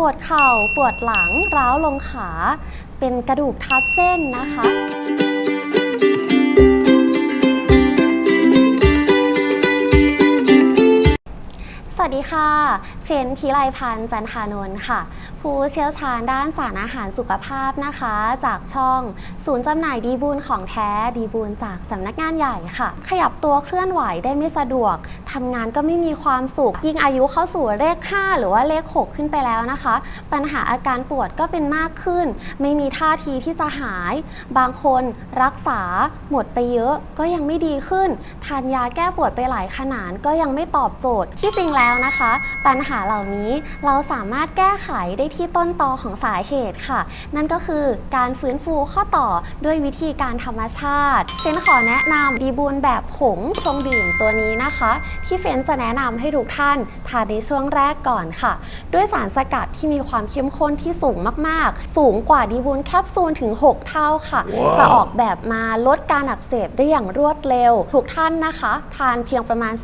ปวดเข่า ปวดหลัง ร้าวลงขา เป็นกระดูกทับเส้นนะคะ สวัสดีค่ะเฟนพิไลพันธ์จันทานนท์ค่ะ ผู้เชี่ยวชาญด้านสารอาหารสุขภาพนะคะ จากช่อง ศูนย์จำหน่ายดีบูลของแท้ดีบูลจากสำนักงานใหญ่ค่ะ ขยับตัวเคลื่อนไหวได้ไม่สะดวกทำงานก็ไม่มีความสุข ยิ่งอายุเข้าสู่เลข 5 หรือว่าเลข 6 ขึ้นไปแล้วนะคะ ปัญหาอาการปวดก็เป็นมากขึ้น ไม่มีท่าทีที่จะหาย บางคนรักษาหมดไปเยอะก็ยังไม่ดีขึ้น ทานยาแก้ปวดไปหลายขนาดก็ยังไม่ตอบโจทย์ที่จริงแล้วนะคะ ปัญหาเหล่านี้เราสามารถแก้ไขได้ที่ต้นตอของสาเหตุค่ะ นั่นก็คือการฟื้นฟูข้อต่อด้วยวิธีการธรรมชาติเฟนขอแนะนำดีบูนแบบผงชงดื่มตัวนี้นะคะ ที่เฟนจะแนะนำให้ทุกท่านทานในช่วงแรกก่อนค่ะ ด้วยสารสกัดที่มีความเข้มข้นที่สูงมากๆ สูงกว่าดีบูนแคปซูลถึง 6 เท่าค่ะจะออกแบบมาลดการอักเสบได้อย่างรวดเร็ว ทุกท่านนะคะ ทานเพียงประมาณ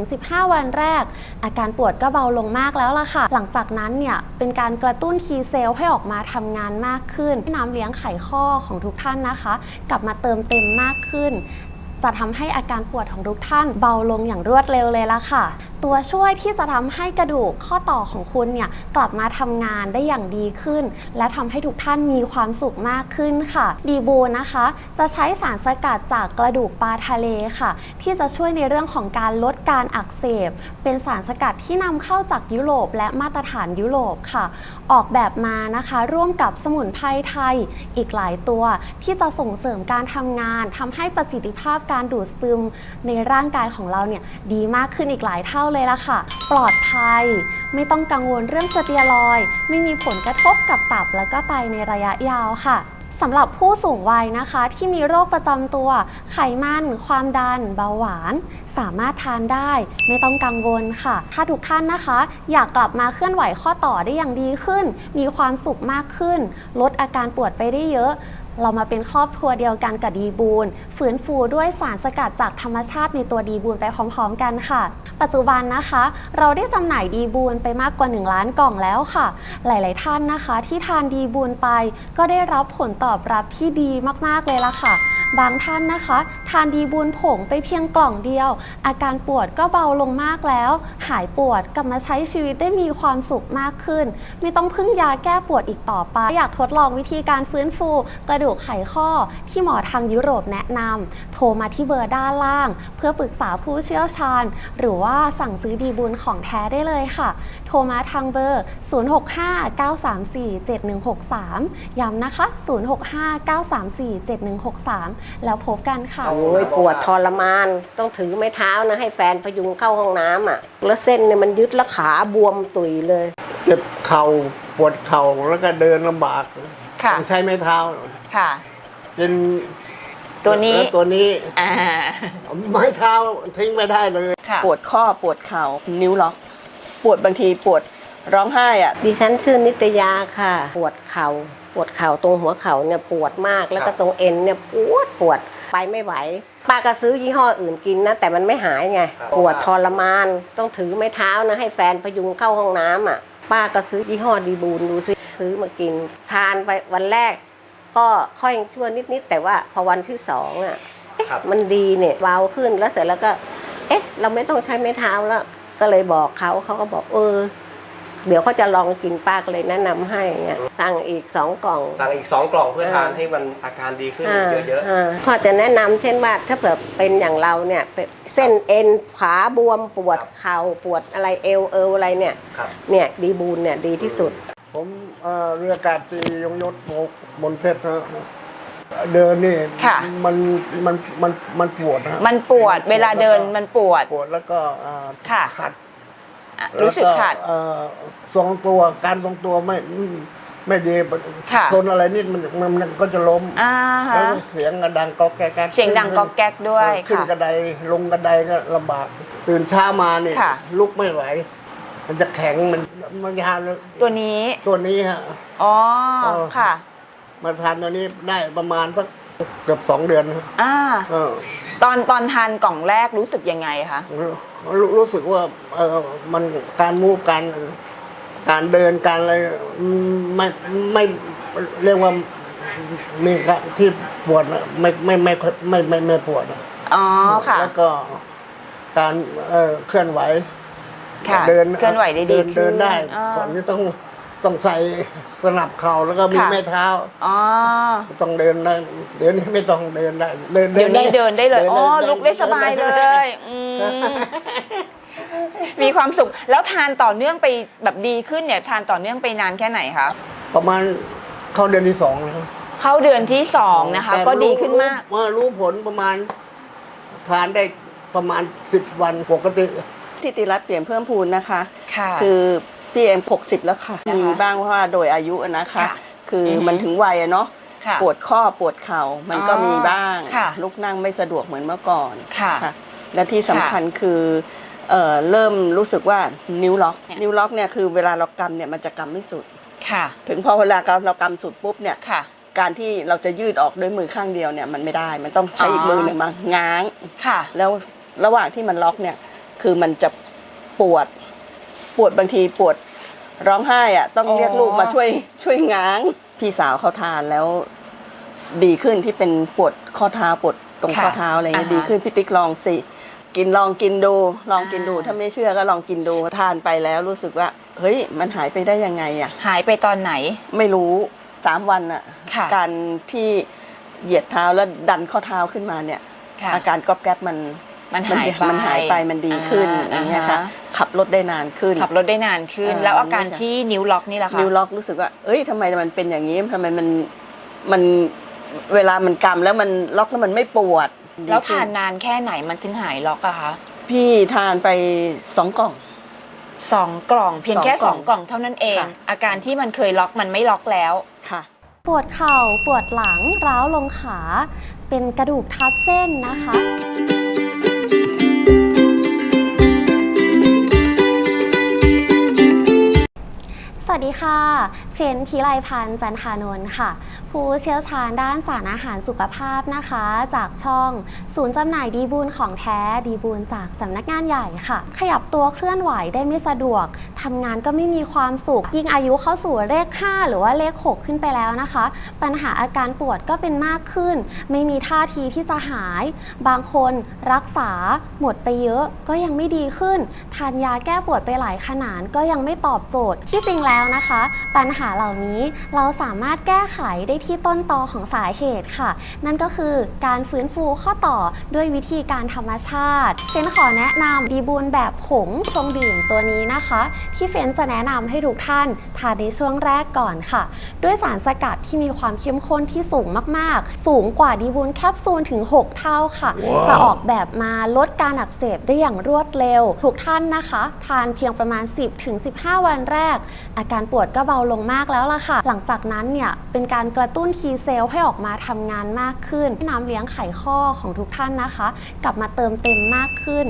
10-15 วันแรก อาการปวดก็เบาลงมากแล้วล่ะค่ะ หลังจากนั้นเนี่ยเป็นการกระตุ้นทีเซลล์ให้ออกมาทำงานมากขึ้นให้น้ำเลี้ยงไขข้อของทุกท่านนะคะ กลับมาเติมเต็มมากขึ้น จะทำให้อาการปวดของทุกท่านเบาลงอย่างรวดเร็วเลยละค่ะ ตัวช่วยที่จะทำให้กระดูกข้อต่อของคุณเนี่ยกลับมาทำงานได้อย่างดีขึ้น และทำให้ทุกท่านมีความสุขมากขึ้นค่ะ ดีบูนะคะ จะใช้สารสกัดจากกระดูกปลาทะเลค่ะ ที่จะช่วยในเรื่องของการลดการอักเสบ เป็นสารสกัดที่นำเข้าจากยุโรป และมาตรฐานยุโรปค่ะ ออกแบบมานะคะ ร่วมกับสมุนไพรไทยอีกหลายตัว ที่จะส่งเสริมการทำงานทำให้ประสิทธิภาพการดูดซึมในร่างกายของเราเนี่ยดีมากขึ้นอีกหลายเท่าเลยละค่ะ ปลอดภัย ไม่ต้องกังวลเรื่องสเตียรอย ไม่มีผลกระทบกับตับและก็ไตในระยะยาวค่ะสำหรับผู้สูงวัยนะคะ ที่มีโรคประจำตัว ไขมัน ความดัน เบาหวาน สามารถทานได้ ไม่ต้องกังวลค่ะ ถ้าทุกท่านนะคะ อยากกลับมาเคลื่อนไหวข้อต่อได้อย่างดีขึ้น มีความสุขมากขึ้น ลดอาการปวดไปได้เยอะ เรามาเป็นครอบครัวเดียวกันกับดีบูนฟื้นฟูด้วยสารสกัดจากธรรมชาติในตัวดีบูนไปพร้อม ๆ กันค่ะ ปัจจุบันนะคะ เราได้จำหน่ายดีบูนไปมากกว่า 1 ล้านกล่องแล้วค่ะ หลาย ๆ ท่านนะคะ ที่ทานดีบูนไปก็ได้รับผลตอบรับที่ดีมากๆเลยละค่ะ บางท่านนะคะ ทานดีบูนผงไปเพียงกล่องเดียว อาการปวดก็เบาลงมากแล้ว หายปวดกลับมาใช้ชีวิตได้มีความสุขมากขึ้น ไม่ต้องพึ่งยาแก้ปวดอีกต่อไป อยากทดลองวิธีการฟื้นฟู กระดูกไขข้อที่หมอทางยุโรปแนะนำโทรมาที่เบอร์ด้านล่าง เพื่อปรึกษาผู้เชี่ยวชาญ หรือว่าสั่งซื้อดีบุญของแท้ได้เลยค่ะ โทรมาทางเบอร์ 0659347163 ย้ำนะคะ 0659347163 แล้วพบกันค่ะ โอ้ยปวดทรมาน ต้องถือไม้เท้านะ ให้แฟนพยุงเข้าห้องน้ำอะ แล้วเส้นเนี่ยมันยึดแล้วขาบวมตุยเลย เจ็บเข่าปวดเข่าแล้วก็เดินลำบากค่ะ ต้องใช้ไม้เท้าค่ะ เป็นตัวนี้ แล้วตัวนี้อ่า ไม้เท้าทิ้งไม่ได้เลย ค่ะ ปวดข้อปวดเข่านิ้วล็อก ปวดบางทีปวดร้องไห้อะดิฉันชื่อนิตยาค่ะ ปวดเข่าปวดเข่าตรงหัวเข่าเนี่ยปวดมากแล้วก็ตรงเอ็นเนี่ยปวดปวดไปไม่ไหวป้าก็ซื้อยี่ห้ออื่นกินนะ แต่มันไม่หายไง ปวดทรมานต้องถือไม้เท้านะ ให้แฟนพยุงเข้าห้องน้ำอะ ป้าก็ซื้อยี่ห้อดีบูนดูซิซื้อมากิน ทานไปวันแรก ก็ค่อยชั่วนิดๆแต่ว่าพอวันที่สองอะเอ๊ะมันดีเนี่ยเบาขึ้นแล้วเสร็จแล้วก็ เอ๊ะ เราไม่ต้องใช้ไม้เท้าแล้ว ก็เลยบอกเขาเขาก็บอกเออ เดี๋ยวเขาจะลองกินป้าก็เลยแนะนำให้เงี้ยสั่งอีกสองกล่อง สั่งอีก 2 กล่องเพื่อทานให้มันอาการดีขึ้นอ่าเยอะอ่าเขาจะแนะนำเช่นว่าถ้าเผื่อเป็นอย่างเราเนี่ยเป็นเส้นเอ็นขาบวมปวดเข่าปวดอะไรเอวเอวอะไรเนี่ย ๆ ครับ เนี่ยดีบูนเนี่ยดีที่สุด ผมเอ่อเรืออากาศตรียงยศโมกบนเพชรนะ เดินนี่ค่ะ มันมันมันมันปวดนะมันปวดเวลาเดินมันปวด ปวดแล้วก็อ่าค่ะ ขัดอะรู้สึกขาดแล้วเอ่อทรงตัวการทรงตัวไม่ไม่ดีค่ะ ชนอะไรนิดมันมันมันก็จะล้มอ่าแล้วฮะเสียงกระดังก็แก๊กเสียงดังก๊อกแก๊กด้วยขึ้นค่ะ กระไดลงกระไดก็ลำบาก ตื่นเช้ามานี่ค่ะ ลุกไม่ไหว มันจะแข็งมันมันยาวเลยตัวนี้ ตัวนี้ฮะ อ๋อ เออ ค่ะ มาทานตัวนี้ได้ประมาณสักเกือบสองเดือนนะอ่า เออตอนตอนทานกล่องแรกรู้สึกยังไงคะรู้รู้สึกว่าเออมันการมูฟการการเดินการอะไรไม่ไม่เรียกว่ามีการที่ปวดนะไม่ไม่ไม่ค่อยไม่ไม่ไม่ปวดนะอ๋อค่ะ แล้วก็การเอ่อเคลื่อนไหวค่ะเดินเคลื่อนไหวได้ดีเดินขึ้นเดินได้อ่าก่อนนี้ต้อง ต้องใส่สนับเข่าแล้วก็มีค่ะ แม่เท้า อ๋อ ต้องเดินได้เดี๋ยวนี้ไม่ต้องเดินได้เดินเดี๋ยวนี้เดินได้เลยดินอ๋อลุกได้สบายเลยอืมมีความสุข แล้วทานต่อเนื่องไปแบบดีขึ้นเนี่ยทานต่อเนื่องไปนานแค่ไหนคะ ประมาณเข้าเดือนที่สองนะครับเข้าเดือนที่สองนะคะ แต่ก็ดีขึ้นมาก รู้รู้ผลประมาณทานได้ประมาณสิบวันปกติ ทิติรัตน์เปลี่ยนเพิ่มพูนนะคะ ค่ะ คือ พี่เอ็มหกสิบแล้วค่ะนะคะมีบ้างเพราะว่าโดยอายุอะนะคะ ค่ะคือออฮึมันถึงวัยอะเนาะค่ะ ปวดข้อปวดเข่ามันก็อ๋อมีบ้าง ค่ะ ลุกนั่งไม่สะดวกเหมือนเมื่อก่อนค่ะและที่สำคัญคือเอ่อเริ่มรู้สึกว่านิ้วล็อก เนี่ย นิ้วล็อกเนี่ยคือเวลาเรากำเนี่ยมันจะกำไม่สุด ค่ะ ถึงพอเวลาเราเรากำสุดปุ๊บเนี่ย ค่ะ การที่เราจะยืดออกด้วยมือข้างเดียวเนี่ยมันไม่ได้ มันต้องใช้อีกอ๋อมือหนึ่งมาง้าง ค่ะ แล้วระหว่างที่มันล็อกเนี่ย คือมันจะปวดป วดบางทีปวดร้องไห้อะต้องอ๋อเรียกลูกมาช่วยช่วยง้าง พี่สาวเขาทานแล้ว ดีขึ้นที่เป็นปวดข้อเท้าปวดตรงข้อเท้าอะไรเงี้ยดีขึ้นพี่ติ๊กลองสิกินลองกินดู ลองกินดูถ้าไม่เชื่อก็ลองกินดูทานไปแล้วรู้สึกว่า เฮ้ย มันหายไปได้ยังไงอะหายไปตอนไหน ไม่รู้สามวันอะค่ะ การที่เหยียดเท้าแล้วดันข้อเท้าขึ้นมาเนี่ยค่ะอาการก๊อบแก๊บมันมันหายไปมันหายไปมันดีขึ้นอ่าอย่างเงี้ยค่ะอ่าฮะ ขับรถได้นานขึ้น ขับรถได้นานขึ้นเออแล้วอาการไม่ใช่ที่นิ้วล็อกนี่แหละคะนิ้วล็อกรู้สึกว่า เอ้ยทำไมมันเป็นอย่างนี้ทำไมมันมันเวลามันกำแล้วมันล็อกแล้วมันไม่ปวด แล้วดีขึ้ทานนานแค่ไหนมันถึงหายล็อกอะคะพี่ทานไปสองกล่องสองกล่อง เพียงแค่สสอองงกกล่ล่อองงเท่านั้นเองค่ะอาการที่มันเคยล็อกมันไม่ล็อกแล้วค่ะ ปวดเข่าปวดหลังร้าวลงขา เป็นกระดูกทับเส้นนะคะ สวัสดีค่ะ เฟนพิไลพันธ์จันทานนท์ค่ะ ผู้เชี่ยวชาญด้านสารอาหารสุขภาพนะคะ จากช่อง ศูนย์จำหน่ายดีบูลของแท้ดีบูลจากสำนักงานใหญ่ค่ะ ขยับตัวเคลื่อนไหวได้ไม่สะดวกทำงานก็ไม่มีความสุข ยิ่งอายุเข้าสู่เลข 5 หรือว่าเลข 6 ขึ้นไปแล้วนะคะ ปัญหาอาการปวดก็เป็นมากขึ้น ไม่มีท่าทีที่จะหาย บางคนรักษาหมดไปเยอะก็ยังไม่ดีขึ้น ทานยาแก้ปวดไปหลายขนาดก็ยังไม่ตอบโจทย์ที่จริงแล้วนะคะ ปัญหาเหล่านี้เราสามารถแก้ไขได้ที่ต้นตอของสาเหตุค่ะ นั่นก็คือการฟื้นฟูข้อต่อด้วยวิธีการธรรมชาติเฟรนขอแนะนำดีบูนแบบผงชงดื่มตัวนี้นะคะ ที่เฟรนจะแนะนำให้ทุกท่านทานในช่วงแรกก่อนค่ะ ด้วยสารสกัดที่มีความเข้มข้นที่สูงมาก ๆ สูงกว่าดีบูนแคปซูลถึง 6 เท่าค่ะจะออกแบบมาลดการอักเสบได้อย่างรวดเร็ว ทุกท่านนะคะ ทานเพียงประมาณ 10-15 วันแรก อาการปวดก็เบาลงมากแล้วล่ะค่ะ หลังจากนั้นเนี่ยเป็นการกระตุ้นทีเซลให้ออกมาทำงานมากขึ้นให้น้ำเลี้ยงไขข้อของทุกท่านนะคะ กลับมาเติมเต็มมากขึ้น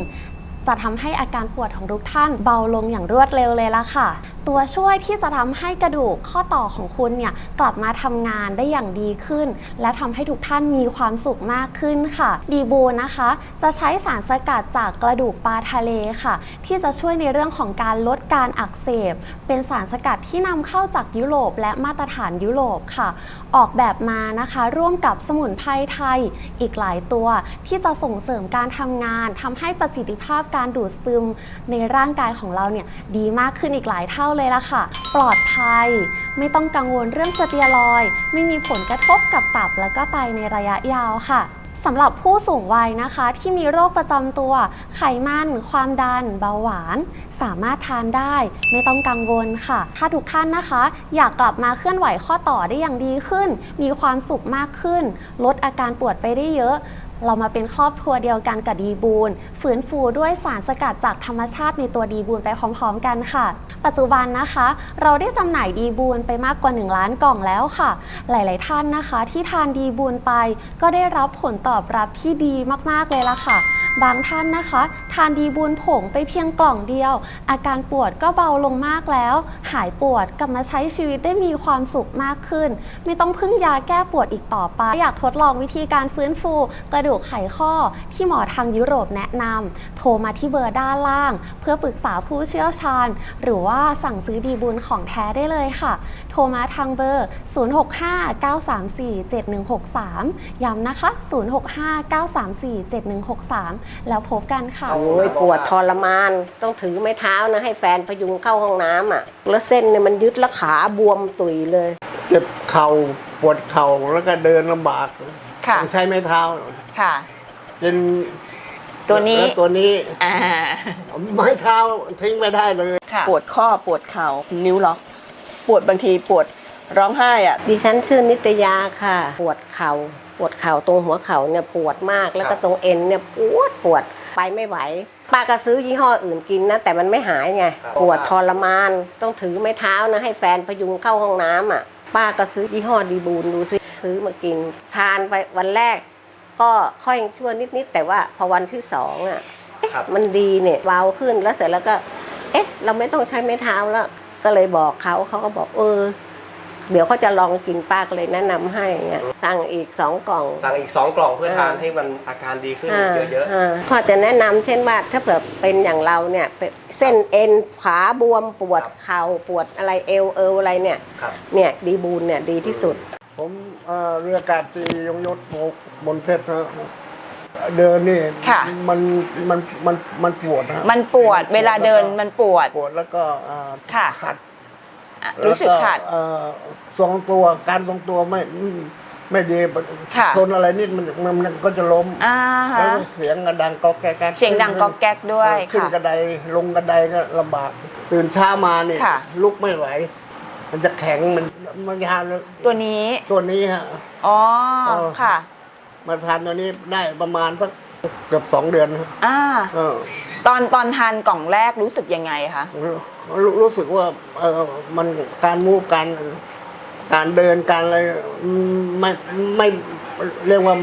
จะทำให้อาการปวดของทุกท่านเบาลงอย่างรวดเร็วเลยละค่ะ ตัวช่วยที่จะทำให้กระดูกข้อต่อของคุณเนี่ยกลับมาทำงานได้อย่างดีขึ้น และทำให้ทุกท่านมีความสุขมากขึ้นค่ะดีบูนะคะ จะใช้สารสกัดจากกระดูกปลาทะเลค่ะ ที่จะช่วยในเรื่องของการลดการอักเสบ เป็นสารสกัดที่นำเข้าจากยุโรป และมาตรฐานยุโรปค่ะ ออกแบบมานะคะ ร่วมกับสมุนไพรไทยอีกหลายตัว ที่จะส่งเสริมการทำงานทำให้ประสิทธิภาพการการดูดซึมในร่างกายของเราเนี่ยดีมากขึ้นอีกหลายเท่าเลยละค่ะ ปลอดภัย ไม่ต้องกังวลเรื่องสเตียรอย ไม่มีผลกระทบกับตับและก็ไตในระยะยาวค่ะสำหรับผู้สูงวัยนะคะที่มีโรคประจำตัว ไขมัน ความดัน เบาหวาน สามารถทานได้ ไม่ต้องกังวลค่ะ ถ้าทุกท่านนะคะ อยากกลับมาเคลื่อนไหวข้อต่อได้อย่างดีขึ้น มีความสุขมากขึ้น ลดอาการปวดไปได้เยอะ เรามาเป็นครอบครัวเดียวกันกับดีบูนฝืนฟูด้วยสารสกัดจากธรรมชาติในตัวดีบูนไปพร้อมๆกันค่ะ ปัจจุบันนะคะ เราได้จำหน่ายดีบูนไปมากกว่า 1 ล้านกล่องแล้วค่ะ หลายๆท่านนะคะ ที่ทานดีบูนไปก็ได้รับผลตอบรับที่ดีมากๆเลยละค่ะ บางท่านนะคะ ทานดีบูนผงไปเพียงกล่องเดียว อาการปวดก็เบาลงมากแล้ว หายปวดกลับมาใช้ชีวิตได้มีความสุขมากขึ้น ไม่ต้องพึ่งยาแก้ปวดอีกต่อไป อยากทดลองวิธีการฟื้นฟู กระดูกไขข้อที่หมอทางยุโรปแนะนำโทรมาที่เบอร์ด้านล่าง เพื่อปรึกษาผู้เชี่ยวชาญ หรือว่าสั่งซื้อดีบุญของแท้ได้เลยค่ะโทรมาทางเบอร์ 0659347163 ย้ำนะคะ 0659347163 แล้วพบกันค่ะ โอ้ยปวดทรมาน ต้องถือไม้เท้านะ ให้แฟนพยุงเข้าห้องน้ำอะ แล้วเส้นเนี่ยมันยึดแล้วขาบวมตุยเลย เจ็บเข่าปวดเข่าแล้วก็เดินลำบากค่ะ ต้องใช้ไม้เท้าค่ะ เป็นตัวนี้ แล้วตัวนี้อ่าไม้เท้าทิ้งไม่ได้เลย ค่ะ ปวดข้อปวดเข่านิ้วล็อก ปวดบางทีปวดร้องไห้อะ ดิฉันชื่อนิตยาค่ะ ปวดเข่าปวดเข่าตรงหัวเข่าเนี่ยปวดมากแล้วก็ตรงเอ็นเนี่ยปวดปวดไปไม่ไหวป้าก็ซื้อยี่ห้ออื่นกินนะ แต่มันไม่หายไงครับปวดทรมาน ต้องถือไม้เท้านะให้แฟนพยุงเข้าห้องน้ำอะ ป้าก็ซื้อยี่ห้อดีบูนดูซิซื้อมากิน ทานไปวันแรก ก็ค่อยชั่วนิดๆแต่ว่าพอวันที่สองอะครับมันดีเนี่ยเบาขึ้นแล้วเสร็จแล้วก็ เอ๊ะ เราไม่ต้องใช้ไม้เท้าแล้ว ก็เลยบอกเขาเขาก็บอกเออ เดี๋ยวเขาจะลองกินป้าก็เลยแนะนำให้เงี้ยสั่งอีกสองกล่อง สั่งอีก 2 กล่องเพื่อเออทานให้มันอาการดีขึ้นอ่าเยอะอ่าเขาจะแนะนำเช่นว่าถ้าเผื่อเป็นอย่างเราเนี่ยเป็นเส้นเอ็นขาบวมปวดเข่าปวดอะไรเอวเอวอะไรเนี่ย ๆ ครับ เนี่ยดีบูนเนี่ยดีที่สุด ผมเอ่อเรือกาตรียงยศโมกบนเพชรนะ เดินนี่ค่ะ มันมันมันมันปวดนะมันปวดเวลาเดินมันปวด ปวดแล้วก็เอ่อค่ะ ขัดอะรู้สึกแล้วขัดเอ่อทรงตัวการทรงตัวไม่ไม่ดีค่ะ ชนอะไรนิดมันมันมันก็จะล้มอ่าแล้วฮะเสียงก็ดังก๊อกแก๊กเสียงดังก๊อกแก๊กด้วยขึ้นค่ะกระไดลงกระไดก็ลำบาก ตื่นเช้ามานี่ค่ะ ลุกไม่ไหว มันจะแข็งมันมันยาวเลยตัวนี้ ตัวนี้ฮะ อ๋อเออ ค่ะ มาทานตัวนี้ได้ประมาณสักเกือบสองเดือนนะอ่า เออตอนตอนทานกล่องแรกรู้สึกยังไงคะรู้รู้สึกว่าเออมันการมูฟการการเดินการอะไรอืมไม่ไม่เรียกว่า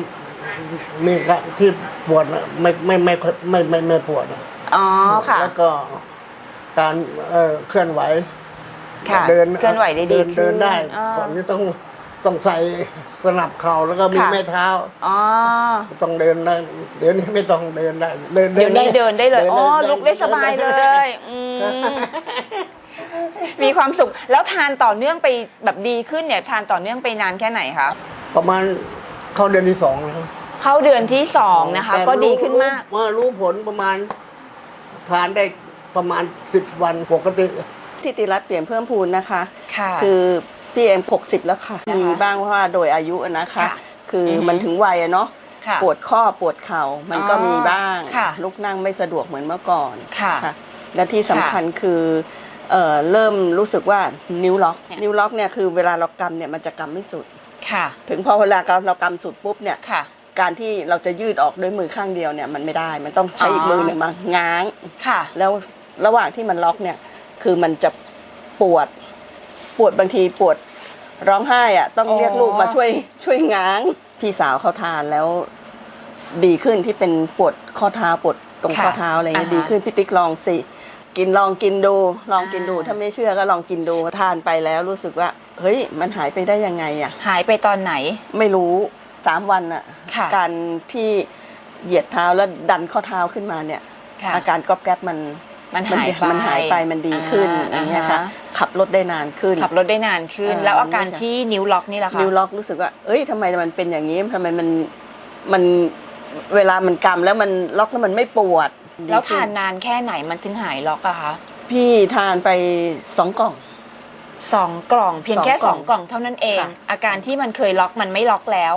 มีการที่ปวดนะไม่ไม่ไม่ค่อยไม่ไม่ไม่ปวดนะอ๋อค่ะ แล้วก็การเอ่อเคลื่อนไหวค่ะเดินเคลื่อนไหวได้ดีเดินเดินได้ขึ้นอ่าก่อนนี้ต้อง ต้องใส่สนับเข่าแล้วก็มีค่ะ ไม้เท้า อ๋อ ต้องเดินได้เดี๋ยวนี้ไม่ต้องเดินได้เดินเดี๋ยวนี้เดินได้เลย อ๋อ ลุกได้สบายเลดินได้ยอืม มีความสุข แล้วทานต่อเนื่องไปแบบดีขึ้นเนี่ย ทานต่อเนื่องไปนานแค่ไหนคะ ประมาณเข้าเดือนที่สองแล้วเข้าเดือนที่สองนะคะ แต่ก็ดีรู้ขึ้นมาก รู้รู้ผลประมาณ ทานได้ประมาณสิบวันปกติ ทิติรัตน์เปลี่ยนเพิ่มพูนนะคะค่ะคือ พี่เอ็มหกสิบแล้วค่ะนะคะมีบ้างว่าโดยอายุนะคะค่ะคือออฮึมันถึงวัยอะเนาะค่ะปวดข้อปวดเข่ามันก็อ๋อมีบ้างค่ะลุกนั่งไม่สะดวกเหมือนเมื่อก่อนค่ะและที่สำคัญคือเอ่อเริ่มรู้สึกว่านิ้วล็อกเนี่ยนิ้วล็อกเนี่ยคือเวลาเรากำเนี่ยมันจะกำไม่สุดค่ะ ถึงพอเวลาเรากำสุดปุ๊บเนี่ยค่ะ การที่เราจะยืดออกด้วยมือข้างเดียวเนี่ยมันไม่ได้มันต้องใช้อีกมือหนึ่งมาง้างค่ะ แล้วระหว่างที่มันล็อกเนี่ยคือมันจะปวด ปวดบางทีปวดร้องไห้อะต้องอ๋อเรียกลูกมาช่วยช่วยง้าง พี่สาวเขาทานแล้ว ดีขึ้นที่เป็นปวดข้อเท้าปวดตรงค่ะข้อเท้าอะไรเงี้ยอ่าฮะดีขึ้นพี่ติ๊กลองสิกินลองกินดู ลองกินดูอ่าถ้าไม่เชื่อก็ลองกินดูทานไปแล้วรู้สึกว่า เฮ้ย มันหายไปได้ยังไงอะหายไปตอนไหน ไม่รู้สามวันอะค่ะ การที่เหยียดเท้าแล้วดันข้อเท้าขึ้นมาเนี่ยค่ะอาการก๊อบแก๊บมันมันหายไปมันหายไปมันดีขึ้นอ่าอย่างเงี้ยค่ะอ่าฮะ ขับรถได้นานขึ้น ขับรถได้นานขึ้นเออแล้วอาการไม่ใช่ที่นิ้วล็อกนี่แหละคะนิ้วล็อกรู้สึกว่า เอ้ยทำไมมันเป็นอย่างนี้ทำไมมันมันเวลามันกำแล้วมันล็อกแล้วมันไม่ปวด แล้วดีขึ้ทานนานแค่ไหนมันถึงหายล็อกอะคะพี่ทานไปสองกล่องสองกล่อง เพียงแค่สสอองงกกล่ล่ององเท่านั้นเองค่ะอาการที่มันเคยล็อกมันไม่ล็อกแล้ว